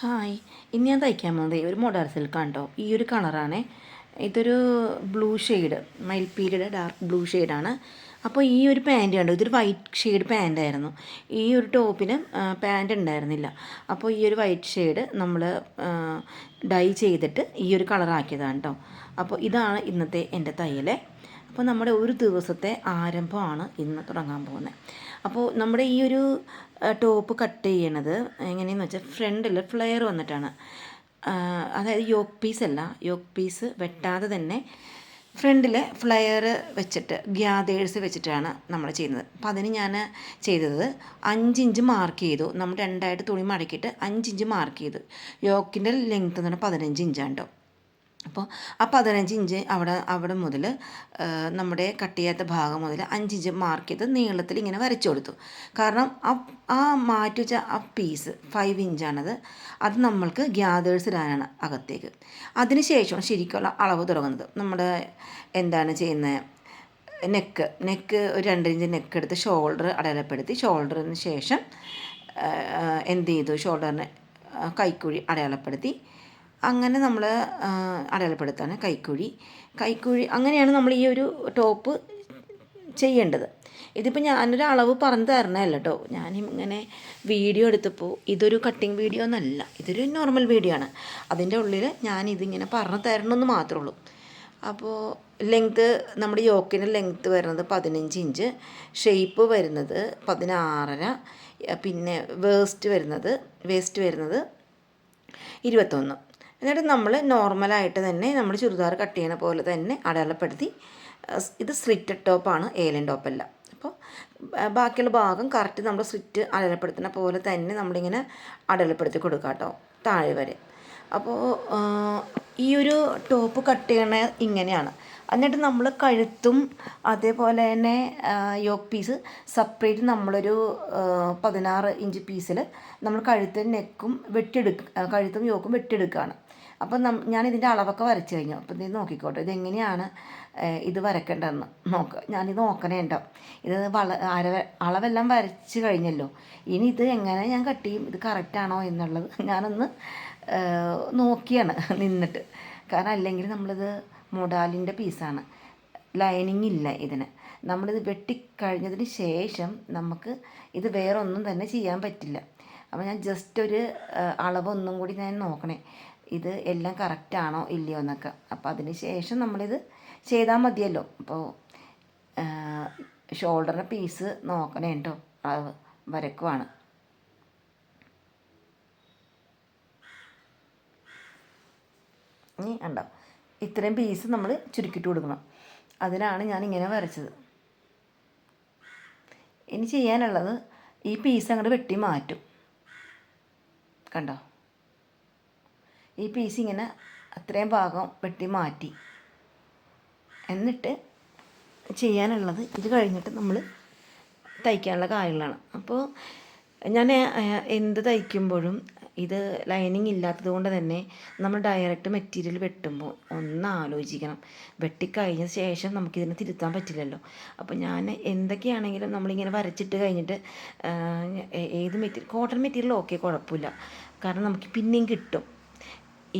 Hi. ഇനി ഞാൻ തയ്ക്കാൻ പോകുന്നത് ഒരു മോഡൽ സിൽക്കാണ് കേട്ടോ ഈ ഒരു കളറാണ് ഇതൊരു ബ്ലൂ ഷെയ്ഡ് മയിൽപ്പീലിയുടെ ഡാർക്ക് ബ്ലൂ ഷെയ്ഡാണ് അപ്പോൾ ഈ ഒരു പാന്റ് കണ്ടോ? ഇതൊരു വൈറ്റ് ഷെയ്ഡ് പാന്റ് ആയിരുന്നു. ഈ ഒരു ടോപ്പിന് പാന്റ് ഉണ്ടായിരുന്നില്ല. അപ്പോൾ ഈ ഒരു വൈറ്റ് ഷെയ്ഡ് നമ്മൾ ഡൈ ചെയ്തിട്ട് ഈ ഒരു കളറാക്കിയതാണ് കേട്ടോ അപ്പോൾ ഇതാണ് ഇന്നത്തെ എന്റെ തയ്യൽ അപ്പോൾ നമ്മുടെ ഒരു ദിവസത്തെ ആരംഭമാണ് ഇന്ന് തുടങ്ങാൻ പോകുന്നത്. അപ്പോൾ നമ്മുടെ ഈ ഒരു ടോപ്പ് കട്ട് ചെയ്യണത് എങ്ങനെയെന്ന് വെച്ചാൽ ഫ്രണ്ടിൽ ഫ്ലെയർ വന്നിട്ടാണ്. അതായത് യോക്ക് പീസ് അല്ല യോക്ക് പീസ് വെട്ടാതെ തന്നെ ഫ്രണ്ടിൽ ഫ്ലെയർ വെച്ചിട്ട് ഗ്യാതേഴ്സ് വെച്ചിട്ടാണ് നമ്മൾ ചെയ്യുന്നത്. അപ്പോൾ അതിന് ഞാൻ ചെയ്തത് അഞ്ചിഞ്ച് മാർക്ക് ചെയ്തു. നമ്മൾ രണ്ടായിട്ട് തുണി മടക്കിയിട്ട് അഞ്ചിഞ്ച് മാർക്ക് ചെയ്തു. യോക്കിന്റെ ലെങ്ത്ത് എന്ന് പറഞ്ഞാൽ പതിനഞ്ച് ഇഞ്ചാണ് കേട്ടോ അപ്പോൾ ആ പതിനഞ്ച് ഇഞ്ച് അവിടെ അവിടെ മുതൽ നമ്മുടെ കട്ട് ചെയ്യാത്ത ഭാഗം മുതൽ അഞ്ചിഞ്ച് മാർക്ക് ചെയ്ത് നീളത്തിൽ ഇങ്ങനെ വരച്ചു കൊടുത്തു. കാരണം ആ ആ മാറ്റി വെച്ച ആ പീസ് ഫൈവ് ഇഞ്ചാണത് അത് നമ്മൾക്ക് ഗ്യാതേഴ്സ് ഇടാനാണ് അകത്തേക്ക്. അതിന് ശേഷമാണ് ശരിക്കുള്ള അളവ് തുടങ്ങുന്നത്. നമ്മുടെ എന്താണ് ചെയ്യുന്നത്? നെക്ക് നെക്ക് ഒരു രണ്ട് ഇഞ്ച് നെക്ക് എടുത്ത് ഷോൾഡർ അടയാളപ്പെടുത്തി. ഷോൾഡറിന് ശേഷം എന്ത് ചെയ്തു? ഷോൾഡറിന് കൈക്കുഴി അടയാളപ്പെടുത്തി. അങ്ങനെ നമ്മൾ അടയാളപ്പെടുത്താണ് കൈക്കുഴി. കൈക്കുഴി അങ്ങനെയാണ് നമ്മൾ ഈ ഒരു ടോപ്പ് ചെയ്യേണ്ടത്. ഇതിപ്പോൾ ഞാനൊരു അളവ് പറഞ്ഞു തരണമല്ല കേട്ടോ ഇങ്ങനെ വീഡിയോ എടുത്തപ്പോൾ ഇതൊരു കട്ടിങ് വീഡിയോ ഒന്നല്ല ഇതൊരു നോർമൽ വീഡിയോ ആണ്. അതിന്റെ ഉള്ളിൽ ഞാൻ ഇതിങ്ങനെ പറഞ്ഞു തരണമെന്ന് മാത്രമേ ഉള്ളൂ അപ്പോൾ ലെങ്ത്ത് നമ്മുടെ യോക്കിന്റെ ലെങ്ത്ത് വരുന്നത് പതിനഞ്ച് ഇഞ്ച് ഷേപ്പ് വരുന്നത് പതിനാറര പിന്നെ വേസ്റ്റ് വരുന്നത് വേസ്റ്റ് വരുന്നത് ഇരുപത്തൊന്ന്. എന്നിട്ട് നമ്മൾ നോർമലായിട്ട് തന്നെ നമ്മൾ ചുരിദാർ കട്ട് ചെയ്യണ പോലെ തന്നെ അടയാളപ്പെടുത്തി ഇത് സ്ലിറ്റഡ് ടോപ്പാണ് ഏലൻ ടോപ്പല്ല അപ്പോൾ ബാക്കിയുള്ള ഭാഗം കറക്റ്റ് നമ്മൾ സ്ലിറ്റ് അടയാളപ്പെടുത്തുന്ന പോലെ തന്നെ നമ്മളിങ്ങനെ അടയാളപ്പെടുത്തി കൊടുക്കുക കേട്ടോ താഴെ വരെ. അപ്പോൾ ഈ ഒരു ടോപ്പ് കട്ട് ചെയ്യണ ഇങ്ങനെയാണ്. എന്നിട്ട് നമ്മൾ കഴുത്തും അതേപോലെ തന്നെ യോക്ക് പീസ് സെപ്പറേറ്റ് നമ്മളൊരു പതിനാറ് ഇഞ്ച് പീസിൽ നമ്മൾ കഴുത്തും നെക്കും വെട്ടിയെടുക്ക കഴുത്തും യോക്കും വെട്ടിയെടുക്കുകയാണ് അപ്പം നം ഞാൻ ഇതിന്റെ അളവൊക്കെ വരച്ച് കഴിഞ്ഞു. അപ്പം ഇത് നോക്കിക്കോട്ടെ. ഇതെങ്ങനെയാണ് ഇത് വരക്കേണ്ടതെന്ന് നോക്കുക ഞാനിത് നോക്കണേ ഉണ്ടോ ഇത് വള അരവ അളവെല്ലാം വരച്ച് കഴിഞ്ഞല്ലോ. ഇനി ഇത് എങ്ങനെ ഞാൻ കട്ട് ചെയ്യും? ഇത് കറക്റ്റാണോ എന്നുള്ളത് ഞാനൊന്ന് നോക്കിയാണ് നിന്നിട്ട്. കാരണം അല്ലെങ്കിൽ നമ്മളിത് മൊഡാലിന്റെ പീസാണ്. ലൈനിങ് ഇല്ല ഇതിന്. നമ്മളിത് വെട്ടിക്കഴിഞ്ഞതിന് ശേഷം നമുക്ക് ഇത് വേറെ ഒന്നും തന്നെ ചെയ്യാൻ പറ്റില്ല. അപ്പോൾ ഞാൻ ജസ്റ്റ് ഒരു അളവൊന്നും കൂടി ഞാൻ നോക്കണേ. ഇത് എല്ലാം കറക്റ്റാണോ ഇല്ലയോ എന്നൊക്കെ. അപ്പോൾ അതിന് ശേഷം നമ്മളിത് ചെയ്താൽ മതിയല്ലോ. അപ്പോൾ ഷോൾഡറിന്റെ പീസ് നോക്കണേ കേട്ടോ അളവ് വരക്കുവാണ്. ഇനി ഉണ്ടോ ഇത്രയും പീസ് നമ്മൾ ചുരുക്കിയിട്ട് കൊടുക്കണം. അതിനാണ് ഞാൻ ഇങ്ങനെ വരച്ചത്. ഇനി ചെയ്യാനുള്ളത് ഈ പീസ് അങ്ങോട്ട് വെട്ടി മാറ്റും. കണ്ടോ? ഈ പീസ് ഇങ്ങനെ അത്രയും ഭാഗം വെട്ടി മാറ്റി. എന്നിട്ട് ചെയ്യാനുള്ളത് ഇത് കഴിഞ്ഞിട്ട് നമ്മൾ തയ്ക്കാനുള്ള കാര്യങ്ങളാണ്. അപ്പോൾ ഞാൻ എന്ത് തയ്ക്കുമ്പോഴും ഇത് ലൈനിങ് ഇല്ലാത്തത് കൊണ്ട് തന്നെ നമ്മൾ ഡയറക്റ്റ് മെറ്റീരിയൽ വെട്ടുമ്പോൾ ഒന്ന് ആലോചിക്കണം. വെട്ടിക്കഴിഞ്ഞ ശേഷം നമുക്കിതിനെ തിരുത്താൻ പറ്റില്ലല്ലോ. അപ്പോൾ ഞാൻ എന്തൊക്കെയാണെങ്കിലും നമ്മളിങ്ങനെ വരച്ചിട്ട് കഴിഞ്ഞിട്ട് ഏത് മെറ്റീരിയൽ കോട്ടൺ മെറ്റീരിയൽ ഓക്കെ കുഴപ്പമില്ല. കാരണം നമുക്ക് പിന്നെയും കിട്ടും.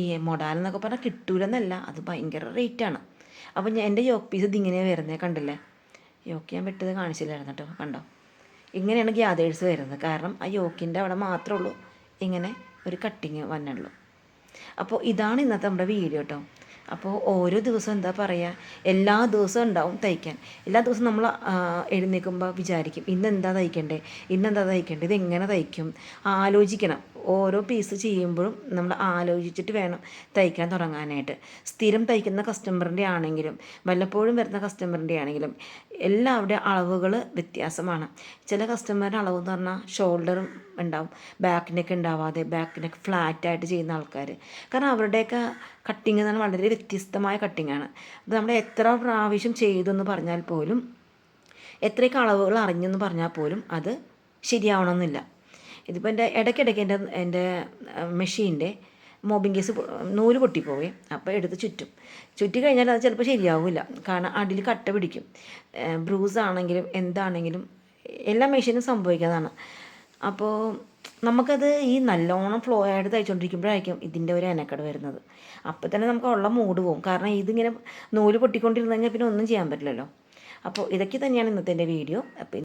ഈ മൊഡാൽ എന്നൊക്കെ പറഞ്ഞാൽ കിട്ടൂലെന്നല്ല അത് ഭയങ്കര റേറ്റാണ് അപ്പോൾ ഞാൻ എന്റെ യോക്ക് പീസ് ഇതിങ്ങനെ വരുന്നത് കണ്ടില്ലേ? യോക്ക് ഞാൻ വെട്ടത് കാണിച്ചില്ലായിരുന്നു കേട്ടോ കണ്ടോ? ഇങ്ങനെയാണ് ഗ്യാതേഴ്സ് വരുന്നത്. കാരണം ആ യോക്കിന്റെ അവിടെ മാത്രമേ ഉള്ളൂ ഇങ്ങനെ ഒരു കട്ടിങ് വന്നുള്ളൂ അപ്പോൾ ഇതാണ് ഇന്നത്തെ നമ്മുടെ വീഡിയോ കേട്ടോ അപ്പോൾ ഓരോ ദിവസവും എന്താ പറയുക എല്ലാ ദിവസവും ഉണ്ടാവും തയ്ക്കാൻ. എല്ലാ ദിവസവും നമ്മൾ എഴുന്നേൽക്കുമ്പോൾ വിചാരിക്കും ഇന്ന് എന്താ തയ്ക്കണ്ടേ? ഇന്നെന്താ തയ്ക്കണ്ടേ? ഇത് എങ്ങനെ തയ്ക്കും? ആലോചിക്കണം. ഓരോ പീസ് ചെയ്യുമ്പോഴും നമ്മൾ ആലോചിച്ചിട്ട് വേണം തയ്ക്കാൻ തുടങ്ങാനായിട്ട്. സ്ഥിരം തയ്ക്കുന്ന കസ്റ്റമറിന്റെ ആണെങ്കിലും വല്ലപ്പോഴും വരുന്ന കസ്റ്റമറിന്റെ ആണെങ്കിലും എല്ലാവരുടെ അളവുകൾ വ്യത്യാസമാണ്. ചില കസ്റ്റമറുടെ അളവ് എന്ന് പറഞ്ഞാൽ ഷോൾഡറും ഉണ്ടാവും ബാക്ക് നെക്ക് ഉണ്ടാവാതെ ബാക്ക് നെക്ക് ഫ്ലാറ്റായിട്ട് ചെയ്യുന്ന ആൾക്കാർ കാരണം അവരുടെയൊക്കെ കട്ടിങ് എന്ന് പറഞ്ഞാൽ വളരെ വ്യത്യസ്തമായ കട്ടിങ്ങാണ് അത് നമ്മൾ എത്ര പ്രാവശ്യം ചെയ്തു എന്ന് പറഞ്ഞാൽ പോലും എത്രയൊക്കെ അളവുകൾ അറിഞ്ഞെന്ന് പറഞ്ഞാൽ പോലും അത് ശരിയാവണമെന്നില്ല. ഇതിപ്പോൾ എന്റെ ഇടയ്ക്കിടയ്ക്ക് എന്റെ എന്റെ മെഷീന്റെ മോബിങ് കേസ് നൂൽ പൊട്ടിപ്പോവേ അപ്പോൾ എടുത്ത് ചുറ്റും. ചുറ്റി കഴിഞ്ഞാൽ അത് ചിലപ്പോൾ ശരിയാവില്ല. കാരണം അടിയിൽ കട്ട പിടിക്കും. ബ്രൂസ് ആണെങ്കിലും എന്താണെങ്കിലും എല്ലാ മെഷീനും സംഭവിക്കുന്നതാണ്. അപ്പോൾ നമുക്കത് ഈ നല്ലോണം ഫ്ലോ ആയിട്ട് തയ്ച്ചുകൊണ്ടിരിക്കുമ്പോഴായിരിക്കും ഇതിന്റെ ഒരു എനക്കട് വരുന്നത്. അപ്പോൾ തന്നെ നമുക്ക് ഉള്ള മൂഡ് പോകും കാരണം ഇതിങ്ങനെ നൂൽ പൊട്ടിക്കൊണ്ടിരുന്നു കഴിഞ്ഞാൽ പിന്നെ ഒന്നും ചെയ്യാൻ പറ്റില്ലല്ലോ. അപ്പോൾ ഇതൊക്കെ തന്നെയാണ് ഇന്നത്തെ എന്റെ വീഡിയോ അപ്പോൾ